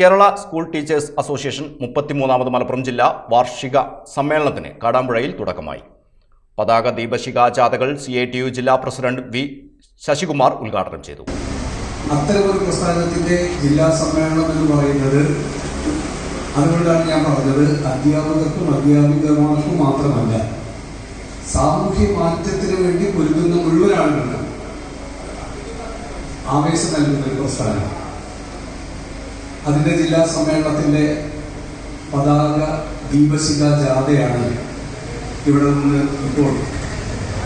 Kerala school teachers association മുപ്പത്തിമൂന്നാമത് മലപ്പുറം ജില്ലാ വാർഷിക സമ്മേളനത്തിന് കാടാമ്പുഴയിൽ തുടക്കമായി. പതാക ദീപശിഖാ ജാഥകൾ സി ഐ ടി യു ജില്ലാ പ്രസിഡന്റ് വി ശശികുമാർ ഉദ്ഘാടനം ചെയ്തു. അത്തരമൊരു പ്രസ്ഥാനത്തിന്റെ ജില്ലാ സമ്മേളനം എന്ന് പറയുന്നത് അതുകൊണ്ടാണ് ഞാൻ പറഞ്ഞത് അധ്യാപകർക്കും അധ്യാപികമാർക്കും മാത്രമല്ല സാമൂഹ്യ മാറ്റത്തിന് വേണ്ടി പൊരുതുന്ന മുഴുവൻ ആളുകൾക്കും ആവേശം നൽകുന്ന ഒരു പ്രസ്ഥാനം അതിന്റെ ജില്ലാ സമ്മേളനത്തിന്റെ പതാക ദീപശിഖ ജാഥയാണ് ഇവിടെ നിന്ന് ഇപ്പോൾ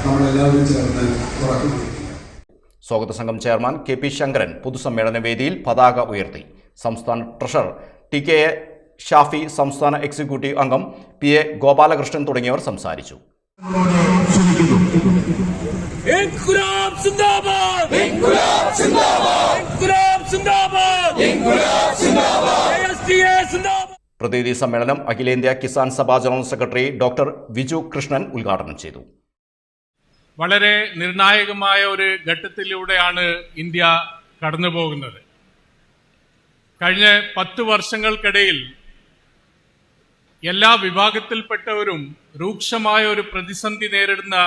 നമ്മളെല്ലാവരും ചേർന്ന് തുറക്കുന്നത്. സ്വാഗത സംഘം ചെയർമാൻ കെ പി ശങ്കരൻ പൊതുസമ്മേളന വേദിയിൽ പതാക ഉയർത്തി. സംസ്ഥാന treasurer T K A Shafi സംസ്ഥാന എക്സിക്യൂട്ടീവ് അംഗം പി എ ഗോപാലകൃഷ്ണൻ തുടങ്ങിയവർ സംസാരിച്ചു. ഇൻകുലാബ് സിന്ദാബാദ്! ഇൻകുലാബ് സിന്ദാബാദ് ഇൻകുലാബ് സിന്ദാബാദ് ഇൻകുലാബ് സിന്ദാബാദ് എസ്ഡിഎ സിന്ദാബാദ് പ്രതിനിധി സമ്മേളനം അഖിലേന്ത്യാ Kisan Sabha general secretary doctor Viju Krishnan ഉദ്ഘാടനം ചെയ്തു. വളരെ നിർണായകമായ ഒരു ഘട്ടത്തിലൂടെയാണ് ഇന്ത്യ കടന്നുപോകുന്നത്. കഴിഞ്ഞ പത്ത് വർഷങ്ങൾക്കിടയിൽ എല്ലാ വിഭാഗത്തിൽപ്പെട്ടവരും രൂക്ഷമായ ഒരു പ്രതിസന്ധി നേരിടുന്ന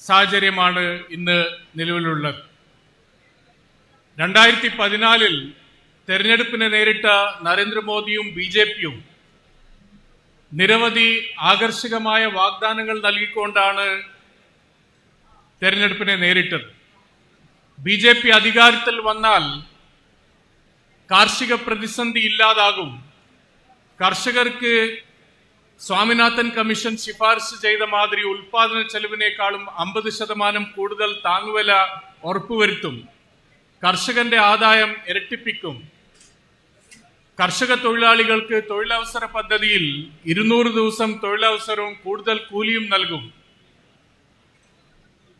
സാഹചര്യമാണ് ഇന്ന് നിലവിലുള്ളത്. രണ്ടായിരത്തി പതിനാലിൽ തെരഞ്ഞെടുപ്പിനെ നേരിട്ട നരേന്ദ്രമോദിയും ബി ജെ പിയും നിരവധി ആകർഷകമായ വാഗ്ദാനങ്ങൾ നൽകിക്കൊണ്ടാണ് തെരഞ്ഞെടുപ്പിനെ നേരിട്ടത്. ബി ജെ പി അധികാരത്തിൽ വന്നാൽ കാർഷിക പ്രതിസന്ധി ഇല്ലാതാകും. കർഷകർക്ക് സ്വാമിനാഥൻ കമ്മീഷൻ ശിപാർശ ചെയ്ത മാതിരി ഉൽപാദന ചെലവിനേക്കാളും അമ്പത് ശതമാനം കൂടുതൽ താങ്ങുവില ഉറപ്പുവരുത്തും. കർഷകന്റെ ആദായം ഇരട്ടിപ്പിക്കും. കർഷക തൊഴിലാളികൾക്ക് തൊഴിലവസര പദ്ധതിയിൽ ഇരുന്നൂറ് ദിവസം തൊഴിലവസരവും കൂടുതൽ കൂലിയും നൽകും.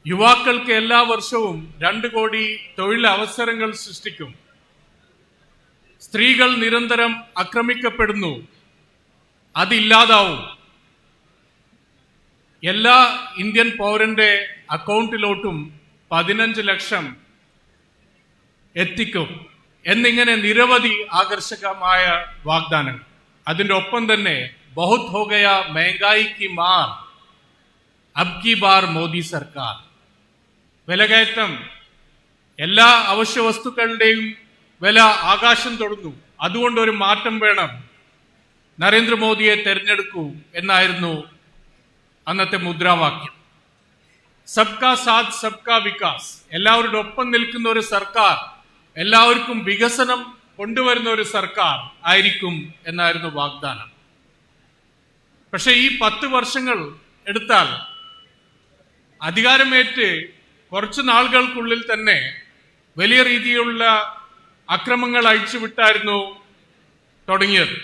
യുവാക്കൾക്ക് എല്ലാ വർഷവും രണ്ട് കോടി തൊഴിലവസരങ്ങൾ സൃഷ്ടിക്കും. സ്ത്രീകൾ നിരന്തരം ആക്രമിക്കപ്പെടുന്നു. അതില്ലാതാവും. എല്ലാ ഇന്ത്യൻ പൗരന്റെ അക്കൗണ്ടിലോട്ടും പതിനഞ്ച് ലക്ഷം എത്തിക്കും. എന്നിങ്ങനെ നിരവധി ആകർഷകമായ വാഗ്ദാനങ്ങൾ. അതിന്റെ ഒപ്പം തന്നെ ബഹുത് ഹോഗയ മേങ്കായിക്ക് മാർ അബ് കി ബാർ മോദി സർക്കാർ. വിലകയറ്റം എല്ലാ അവശ്യ വസ്തുക്കളുടെയും വില ആകാശം തൊടുന്നു. അതുകൊണ്ട് ഒരു മാറ്റം വേണം. നരേന്ദ്രമോദിയെ തെരഞ്ഞെടുക്കൂ എന്നായിരുന്നു അന്നത്തെ മുദ്രാവാക്യം. സബ്കാ സാത് സബ്കാ വികാസ്. എല്ലാവരുടെ ഒപ്പം നിൽക്കുന്ന ഒരു സർക്കാർ എല്ലാവർക്കും വികസനം കൊണ്ടുവരുന്ന ഒരു സർക്കാർ ആയിരിക്കും എന്നായിരുന്നു വാഗ്ദാനം. പക്ഷെ ഈ പത്ത് വർഷങ്ങൾ എടുത്താൽ അധികാരമേറ്റ് കുറച്ച് നാളുകൾക്കുള്ളിൽ തന്നെ വലിയ രീതിയിലുള്ള അക്രമങ്ങൾ അഴിച്ചുവിട്ടായിരുന്നു തുടങ്ങിയത്.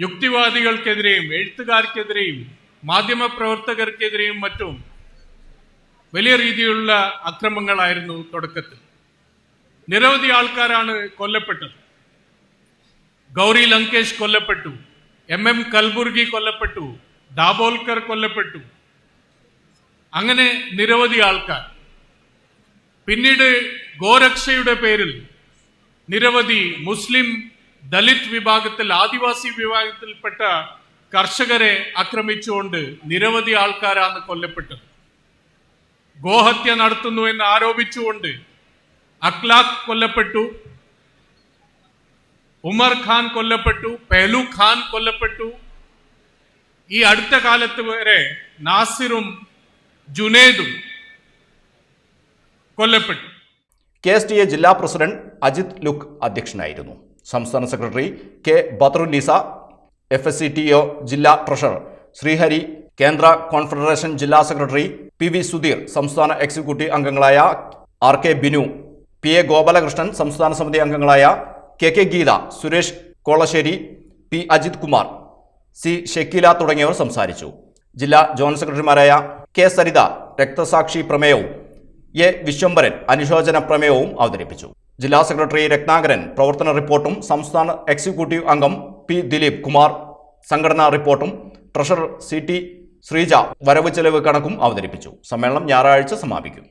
യുക്തിവാദികൾക്കെതിരെയും എഴുത്തുകാർക്കെതിരെയും മാധ്യമപ്രവർത്തകർക്കെതിരെയും മറ്റും വലിയ രീതിയിലുള്ള അക്രമങ്ങളായിരുന്നു തുടക്കത്തിൽ. നിരവധി ആൾക്കാരാണ് കൊല്ലപ്പെട്ടത്. ഗൗരി ലങ്കേഷ് കൊല്ലപ്പെട്ടു. എം എം കൽബുർഗി കൊല്ലപ്പെട്ടു. ദാബോൽക്കർ കൊല്ലപ്പെട്ടു. അങ്ങനെ നിരവധി ആൾക്കാർ. പിന്നീട് ഗോരക്ഷയുടെ പേരിൽ നിരവധി മുസ്ലിം ദലിത് വിഭാഗത്തിൽ ആദിവാസി വിഭാഗത്തിൽപ്പെട്ട കർഷകരെ ആക്രമിച്ചുകൊണ്ട് നിരവധി ആൾക്കാരാണ് കൊല്ലപ്പെട്ടത്. ഗോഹത്യ നടത്തുന്നു എന്ന് ആരോപിച്ചുകൊണ്ട് അക്ലാഖ് കൊല്ലപ്പെട്ടു ഉമർ ഖാൻ കൊല്ലപ്പെട്ടു പെഹ്ലു ഖാൻ കൊല്ലപ്പെട്ടു. ഈ അടുത്ത കാലത്ത് വരെ നാസിറും ജുനേദും കൊല്ലപ്പെട്ടു. കെ എസ് ടി എ ജില്ലാ പ്രസിഡന്റ് അജിത് ലുക്ക് അധ്യക്ഷനായിരുന്നു. സംസ്ഥാന secretary K Badarunnisa F S C T O ജില്ലാ ട്രഷറർ ശ്രീഹരി കേന്ദ്ര കോൺഫെഡറേഷൻ ജില്ലാ സെക്രട്ടറി പി വി സുധീർ സംസ്ഥാന എക്സിക്യൂട്ടീവ് അംഗങ്ങളായ R K Binu P A Gopalakrishnan സംസ്ഥാന സമിതി അംഗങ്ങളായ K K Geetha Suresh Kolassery P Ajith Kumar C Shakeela തുടങ്ങിയവർ സംസാരിച്ചു. ജില്ലാ ജോയിന്റ് സെക്രട്ടറിമാരായ കെ സരിത രക്തസാക്ഷി പ്രമേയവും എ വിശ്വംബരൻ അനുശോചന പ്രമേയവും അവതരിപ്പിച്ചു. ജില്ലാ സെക്രട്ടറി രത്നാകരൻ പ്രവർത്തന റിപ്പോർട്ടും സംസ്ഥാന എക്സിക്യൂട്ടീവ് അംഗം പി ദിലീപ് കുമാർ സംഘടനാ റിപ്പോർട്ടും ട്രഷറർ സി ടി ശ്രീജ വരവ് ചെലവ് കണക്കും അവതരിപ്പിച്ചു. സമ്മേളനം ഞായറാഴ്ച സമാപിക്കും.